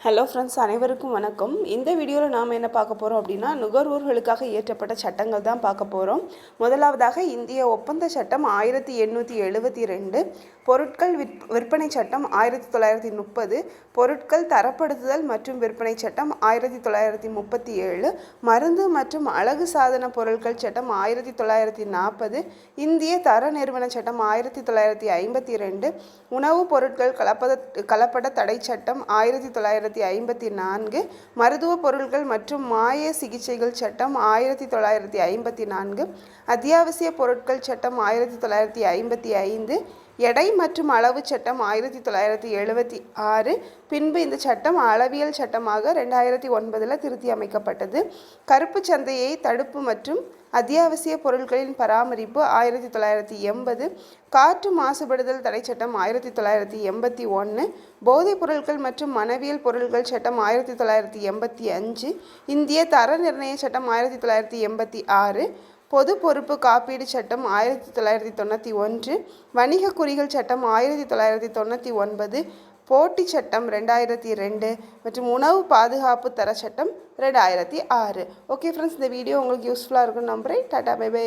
Hello friends அனைவருக்கும் வணக்கம். இந்த வீடியோவில் நாம் என்ன பார்க்க போகிறோம் அப்படின்னா நுகர்வோர்களுக்காக இயற்றப்பட்ட சட்டங்கள் தான் பார்க்க போகிறோம் முதலாவதாக இந்திய ஒப்பந்த சட்டம் ஆயிரத்தி எண்ணூற்றி எழுபத்தி ரெண்டு பொருட்கள் விற் விற்பனை சட்டம் ஆயிரத்தி தொள்ளாயிரத்தி முப்பது பொருட்கள் தரப்படுத்துதல் மற்றும் விற்பனை சட்டம் ஆயிரத்தி தொள்ளாயிரத்தி முப்பத்தி ஏழு மருந்து மற்றும் அழகு சாதன பொருட்கள் சட்டம் ஆயிரத்தி தொள்ளாயிரத்தி நாற்பது இந்திய தர நிறுவன சட்டம் ஆயிரத்தி தொள்ளாயிரத்தி ஐம்பத்தி ரெண்டு உணவுப் பொருட்கள் கலப்பத கலப்பட தடை சட்டம் ஆயிரத்தி தொள்ளாயிரத்தி ஐம்பத்தி நான்கு மருத்துவ பொருட்கள் மற்றும் மாய சிகிச்சைகள் சட்டம் ஆயிரத்தி தொள்ளாயிரத்தி ஐம்பத்தி நான்கு அத்தியாவசிய பொருட்கள் சட்டம் ஆயிரத்தி தொள்ளாயிரத்தி ஐம்பத்தி ஐந்து எடை மற்றும் அளவு சட்டம் ஆயிரத்தி தொள்ளாயிரத்தி எழுபத்தி ஆறு. பின்பு இந்த சட்டம் அளவியல் சட்டமாக ரெண்டாயிரத்தி ஒன்பதில் திருத்தி அமைக்கப்பட்டது. கருப்பு சந்தையை தடுப்பு மற்றும் அத்தியாவசிய பொருட்களின் பராமரிப்பு ஆயிரத்தி தொள்ளாயிரத்தி எண்பது. காற்று மாசுபடுதல் தடை சட்டம் ஆயிரத்தி தொள்ளாயிரத்தி எண்பத்தி ஒன்று. போதைப் பொருட்கள் மற்றும் மனவியல் பொருட்கள் சட்டம் ஆயிரத்தி தொள்ளாயிரத்தி எண்பத்தி அஞ்சு. இந்திய தர நிர்ணய சட்டம் ஆயிரத்தி தொள்ளாயிரத்தி எண்பத்தி ஆறு. பொது பொறுப்பு காப்பீடு சட்டம் ஆயிரத்தி தொள்ளாயிரத்தி தொண்ணூற்றி ஒன்று வணிக குறிகள் சட்டம் ஆயிரத்தி தொள்ளாயிரத்தி தொண்ணூற்றி ஒன்பது போட்டி சட்டம் ரெண்டாயிரத்தி ரெண்டு மற்றும் உணவு பாதுகாப்பு தர சட்டம் ரெண்டாயிரத்தி ஆறு. ஓகே ஃப்ரெண்ட்ஸ் இந்த வீடியோ உங்களுக்கு யூஸ்ஃபுல்லாக இருக்கும்னு நம்புகிறேன் டாடா பை பை